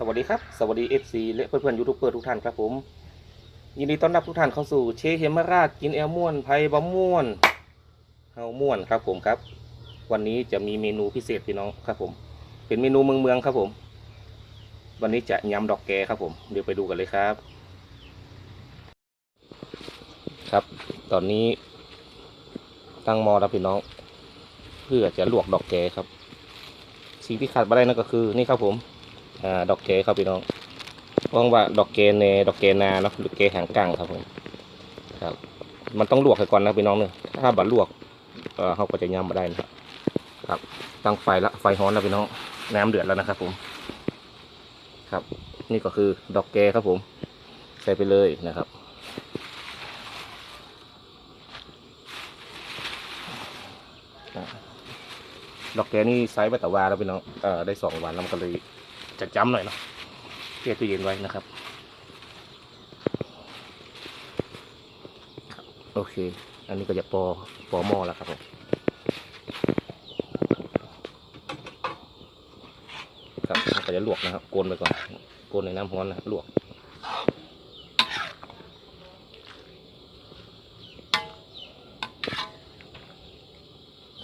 สวัสดีครับ สวัสดี FC และเพื่อนๆยูทูบเบอร์ทุกท่านครับผม ยินดีต้อนรับทุกท่านเข้าสู่เชเฮมราชกินแอลม่วนไผ่บะม่วนเฮาม่วนครับผมครับ วันนี้จะมีเมนูพิเศษพี่น้องครับผม เป็นเมนูเมืองเมืองครับผม วันนี้จะยำดอกแกครับผม เดี๋ยวไปดูกันเลยครับ ครับ ตอนนี้ ตั้งมอแล้วพี่น้อง เพื่อจะลวกดอกแกครับสิ่งที่ขาดไม่ได้นั่นก็คือนี่ครับผม อ่าดอกเกครับพี่น้องว่างว่าดอกเกเนดอกเกนาเนาะดอกเกหางกังครับผมครับ มันต้องลวกก่อนนะพี่น้องเนี่ยถ้าบัดลวกเออเขาก็จะยำมาได้นะครับครับตั้งไฟละไฟฮ้อนแล้วพี่น้องน้ำเดือดแล้วนะครับ ผม ครับ นี่ก็คือดอกเกครับผม ใส่ไปเลยนะครับ ดอกแกนี่ไซส์บัตตวาแล้วพี่น้องเออได้สองวันแล้วมันก็เลย จะจ้ำหน่อยเนาะเก็บตู้เย็นไว้นะครับ โอเค อันนี้ก็จะปอปอหม้อแล้วครับผมครับก็จะลวกนะครับโกนไปก่อนโกนในน้ำร้อนนะลวก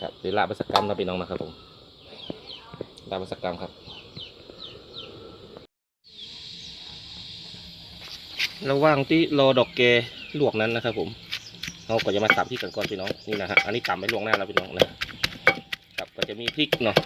ครับหรือลาบสกรรมนะพี่น้องนะครับผมลาบสกรรมครับ ระหว่างที่รอดอกแกลวกนั้นนะครับ ผมเราก็จะมาสับที่กันก่อนพี่น้องนี่นะฮะอันนี้ตำไปลวกหน้าแล้วพี่น้องนะครับก็จะมีพริกเนาะ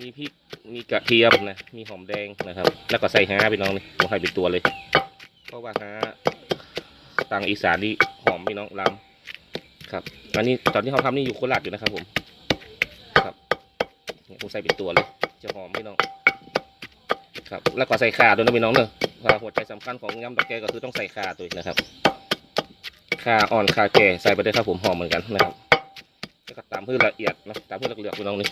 มีพริกมีกระเทียมนะมีหอมแดงนะครับ แล้วก็ใส่ฮาพี่น้องนี่ผมให้เป็นตัวเลยเพราะว่าฮาตังอีสานนี่หอมพี่น้องลำครับอันนี้ตอนที่เขาทำนี่อยู่โคราชอยู่นะครับ ผมครับเนี่ยผมใส่เป็นตัวเลยจะหอมพี่น้อง ครับ แล้วก็ใส่ข่าด้วยนะพี่น้องเนอะ หัวใจสำคัญของยำดอกแกก็คือต้องใส่ข่าตัวนะครับข่าอ่อนข่าแก่ใส่ไปเลยครับผมหอมเหมือนกันนะครับแล้วก็ตามเพื่อละเอียดนะตามเพื่อเหลือกๆพี่น้องนี่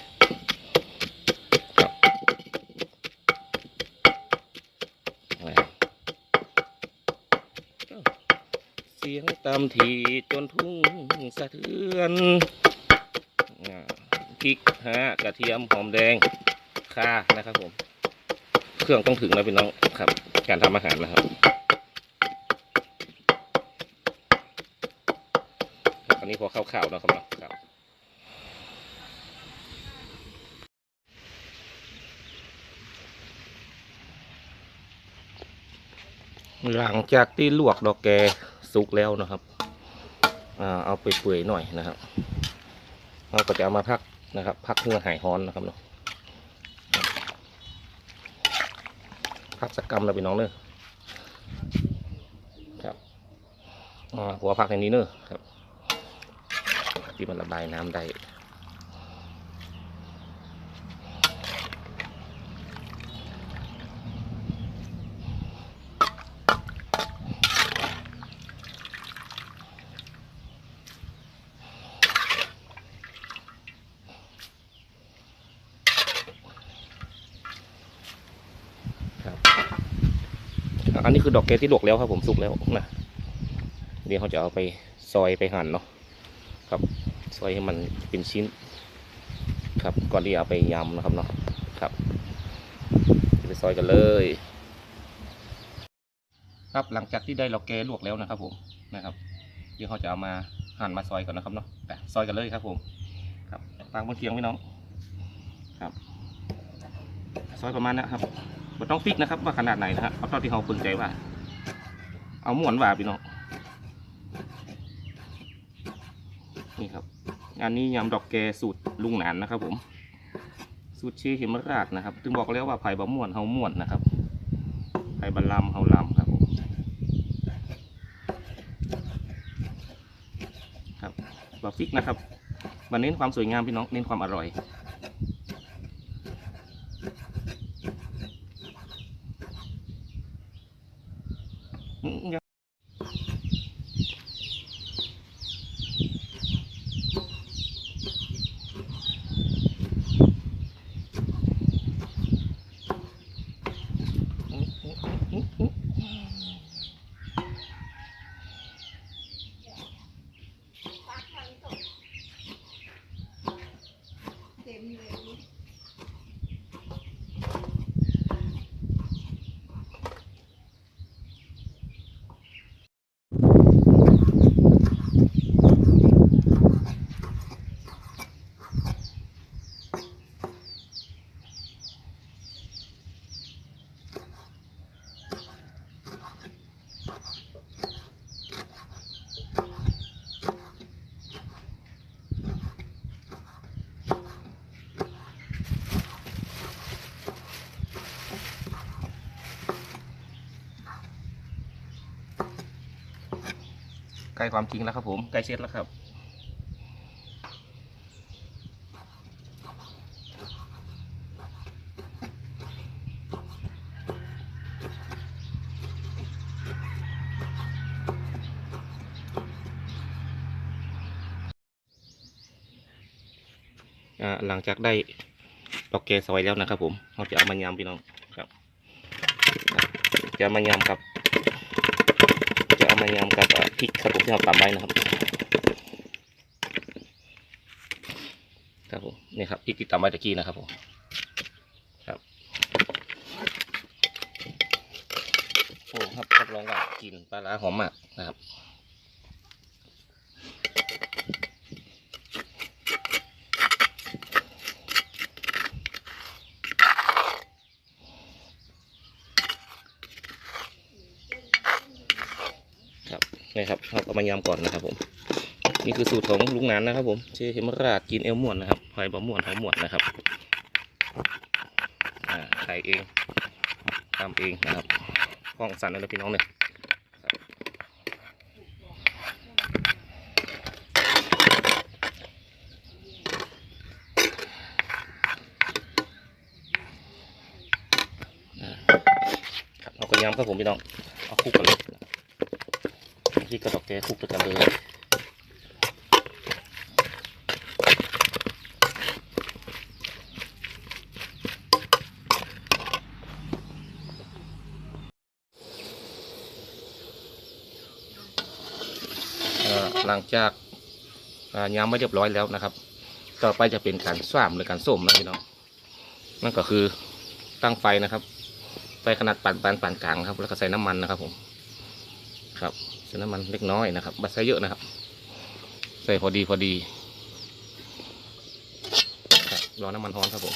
ครับเสียงตามทีจนทุ่งสะเทือนพริกฮะกระเทียมหอมแดงข่านะครับผม เครื่องต้องถึงนะพี่น้องครับ การทำอาหารนะครับอันนี้พอข้าวๆนะครับเนาะครับหลังจากที่ลวกดอกแกสุกแล้วนะครับอ่าเอาไปเปื่อยหน่อยนะครับ เราก็จะเอามาพักนะครับ พักเพื่อหายฮ้อนนะครับเนาะ พักสักกรรมแล้วพี่น้องเนอะครับหัวผักในนี้เนอะครับ ที่มันระบายน้ำได้ อันนี้คือดอกเกสที่ลวกแล้วครับผมสุกแล้วนะเดี๋ยวเขาจะเอาไปซอยไปหั่นเนาะครับซอยให้มันเป็นชิ้น ครับก่อนที่เอาไปยำนะครับเนาะครับไปซอยกันเลย ครับหลังจากที่ได้ดอกเกลวกแล้วนะครับ ผมนะครับ เดี๋ยวเขาจะเอามาหั่นมาซอยก่อนนะครับเนาะแต่ซอยกันเลยครับผม ครับฟางบนเคียงพี่น้องครับ ซอยประมาณนะครับ บต้องฟิกนะครับ ว่าขนาดไหนนะฮะเอาเท่าที่เขาพึงใจว่า เอาหมวนว่าพี่น้องนี่ครับอันนี้ยำดอกแกสูตรลุงหนานนะครับ ผม สูตรเชหิมราชนะครับถึงบอกแล้วว่าไผ่บะม่วนเฮาม่วนนะครับไผ่บะลำเฮาลำครับผมครับบะฟิกนะครับมันเน้นความสวยงามพี่น้องเน้นความอร่อย ล้ความจริงแล้วครับผมใกล้เสร็จแล้วครับหลังจากได้ดอกเกสวยแล้วนะครับผมเราจะเอามายำพี่น้องครับ จะมายำกับ จะเอามกับพริกครับผมที่เราตำไว้นะครับครับผมนี่ครับพริกที่ตำไว้ตะกี้นะครับผมครับโอ้ครับรับรองว่ากลินปลาร้าหอมมากนะครับ นี่ครับเราเอามายำก่อนนะครับ ผม นี่คือสูตรของลุงนานนะครับ ผมเชฟเฮมราดกินเอลม่วนนะครับหอยบะม่วนหอยม่วนนะครับใส่เองทำเองนะครับห้องสั่นเลยพี่น้องเนี่ยครับเอากระยำครับผมพี่น้องเอาคลุกกันเลย ที่กระดอกแก้คุกด้วยกันเลยเอ่อหลังจากอ่ายำไม่เรียบร้อยแล้วนะครับ ต่อไปจะเป็นการสวามหรือการส้มนะพี่น้องนั่นก็คือตั้งไฟนะครับไฟขนาดปานปานปานกลางครับ แล้วก็ใส่น้ำมันนะครับผม ครับใส่น้ำมันเล็กน้อยนะครับบัใส่เยอะนะครับ ใส่พอดีพอดีรับรอน้ำมันร้อนครับผม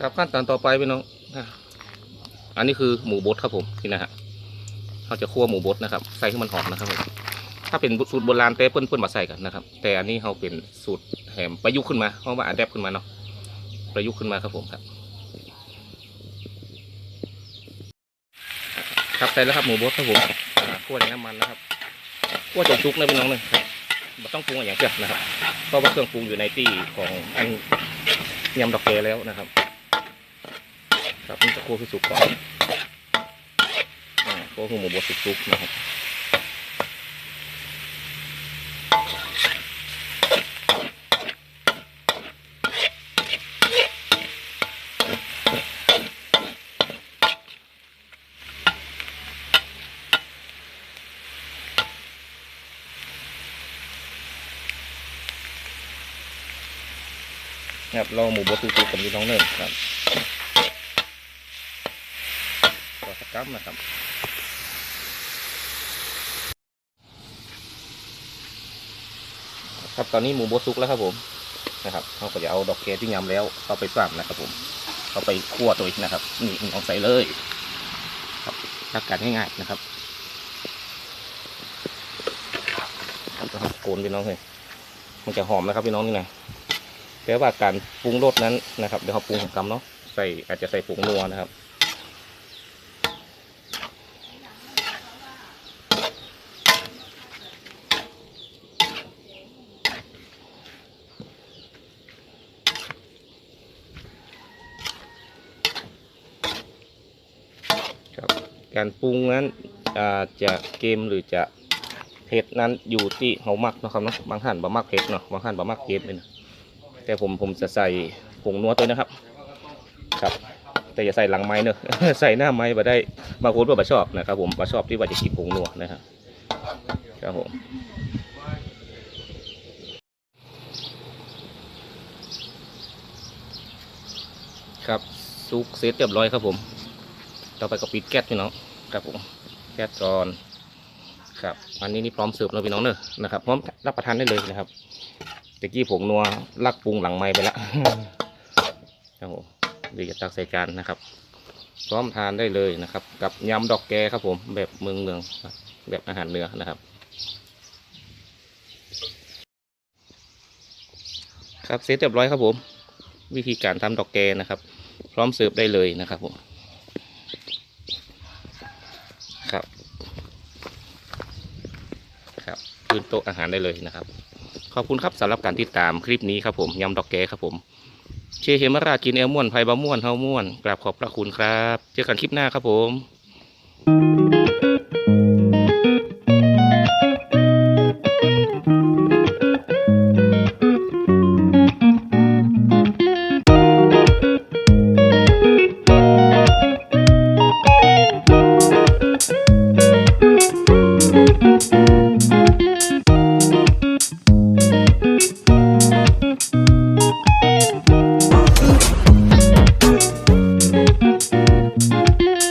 ครับขั้นตอนต่อไปพี่น้องอันนี้คือหมูบดครับผมนี่นะฮะเราจะคั่วหมูบดนะครับ ใส่ให้มันหอมนะครับผมถ้าเป็นสูตรโบราณแต่เปิ้นเปิ้นมาใส่กันนะครับ แต่อันนี้เราเป็นสูตรแหมประยุกต์ขึ้นมาเพราะว่าอัดแอปขึ้นมาเนาะประยุกต์ขึ้นมาครับผมครับ ครับใส่แล้วครับหมูบดครับผมคั่วในน้ำมันนะครับคั่วจนสุกนะพี่น้องเลยครับไม่ต้องปรุงอะไรอย่างเดียวนะครับเพราะว่าเครื่องปรุงอยู่ในที่ของอันยำดอกเกแล้วนะครับ ครับนี่จะคั่วให้สุกก่อนอ่าคั่วให้หมูบดสุกๆนะครับครับเราหมูบดสุกๆกับพี่น้องเนิ่มครับ ต่อสกัมนะครับครับตอนนี้หมูบดสุกแล้วครับผมนะครับเราก็จะเอาดอกแคที่ยำแล้วเข้าไปซ้ำนะครับผมเข้าไปคั่วตัวอีกนะครับ นี่เอาใส่เลยครับทักกันง่ายๆนะครับครับโกนพี่น้องเลยมันจะหอมนะครับพี่น้องนี่นะแต่ว่าการปรุงรสนั้นนะครับเดี๋ยวเขาปรุงของกำเนาะใส่อาจจะใส่ผงนัวนะครับ การปรุงนั้นจะเกมหรือจะเผ็ดนั้นอยู่ที่เขามักนะครับเนาะบางท่านบ่มักเผ็ดเนาะบางท่านบ่มักเผ็ดเลยนะแต่ผมผมจะใส่ผงนัวตัวนะครับ ครับ แต่อย่าใส่หลังไม้เนอะใส่หน้าไม้มาได้บางคนว่าบ่ชอบนะครับ ผมบ่ชอบที่ว่าจะกินผงนัวนะครับครับผมครับซุกเสร็จเรียบร้อยครับผม ต่อไปก็ปิดแก๊สพี่น้อง ครับผมแก๊สก่อนครับอันนี้นี่พร้อมเสิร์ฟแล้วพี่น้องเนอะนะครับพร้อมรับประทานได้เลยนะครับตะกี้ผงนัวลักปรุงหลังไม้ไปแล้วครับผมเดี๋ยวจะตักใส่จานนะครับ พร้อมทานได้เลยนะครับ กับยำดอกแกครับผมแบบเมืองเมืองแบบอาหารเหนือนะครับครับเสร็จเรียบร้อยครับผม วิธีการทำดอกแกนะครับ พร้อมเสิร์ฟได้เลยนะครับผมครับ ครับ พื้นโต๊ะอาหารได้เลยนะครับ ขอบคุณครับสำหรับการติดตามคลิปนี้ครับผมยำดอกแกครับผมเชเฮมราชกินเอลม่วนไพบะม่วนเฮาม่วนกราบขอบพระคุณครับ เจอกันคลิปหน้าครับผม